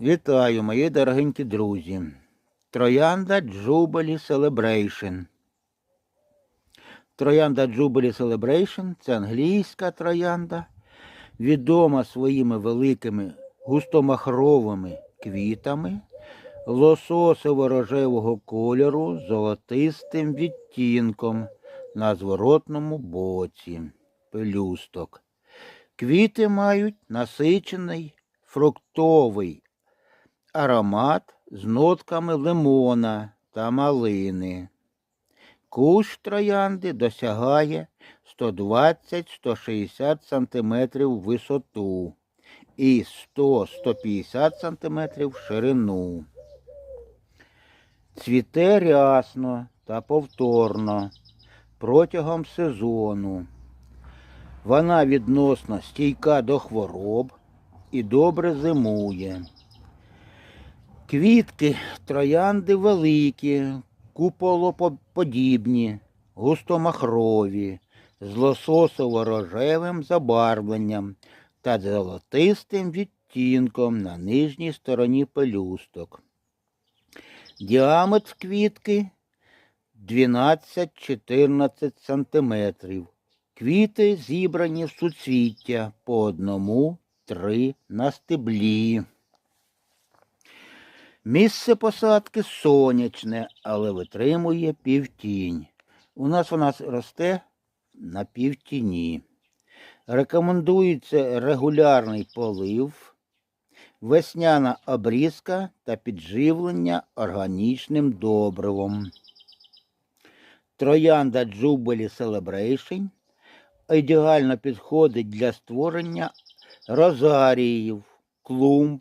Вітаю, мої дорогенькі друзі. Троянда Jubilee Celebration. Троянда Jubilee Celebration це англійська троянда, відома своїми великими густомахровими квітами лососово-рожевого кольору золотистим відтінком на зворотному боці пелюсток. Квіти мають насичений фруктовий аромат з нотками лимона та малини. Кущ троянди досягає 120-160 см висоту і 100-150 см в ширину. Цвіте рясно та повторно протягом сезону. Вона відносно стійка до хвороб і добре зимує. Квітки троянди великі, куполоподібні, густомахрові, з лососово-рожевим забарвленням та золотистим відтінком на нижній стороні пелюсток. Діаметр квітки 12-14 см. Квіти зібрані в суцвіття по одному три на стеблі. Місце посадки сонячне, але витримує півтінь. У нас вона росте на півтіні. Рекомендується регулярний полив, весняна обрізка та підживлення органічним добривом. Троянда Jubilee Celebration ідеально підходить для створення розаріїв, клумб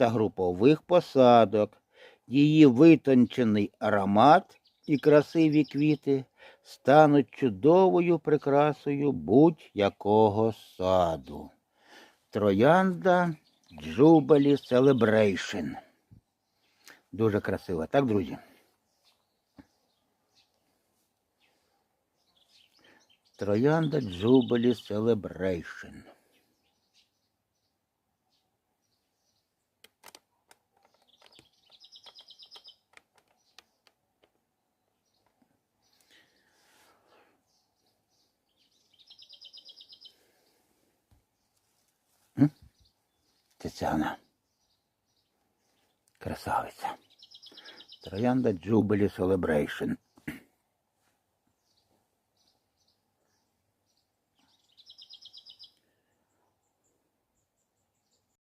та групових посадок. Її витончений аромат і красиві квіти стануть чудовою прикрасою будь-якого саду. Троянда Jubilee Celebration. Дуже красиво, так, друзі? Троянда Jubilee Celebration. Тетяна. Красавиця. Троянда Jubilee Celebration.